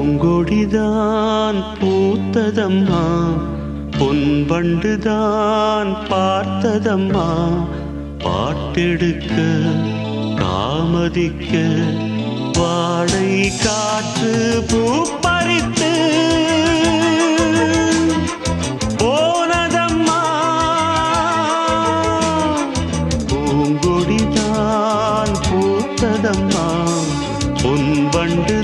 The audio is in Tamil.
பூங்கொடிதான் பூத்ததம்மா. பொன்பண்டுதான் பார்த்ததம்மா. பாட்டெடுக்க தாமதிக்க வாடை காற்று பூ பறித்து போனதம்மா. பூங்கொடிதான் பூத்ததம்மா. பொன்பண்டு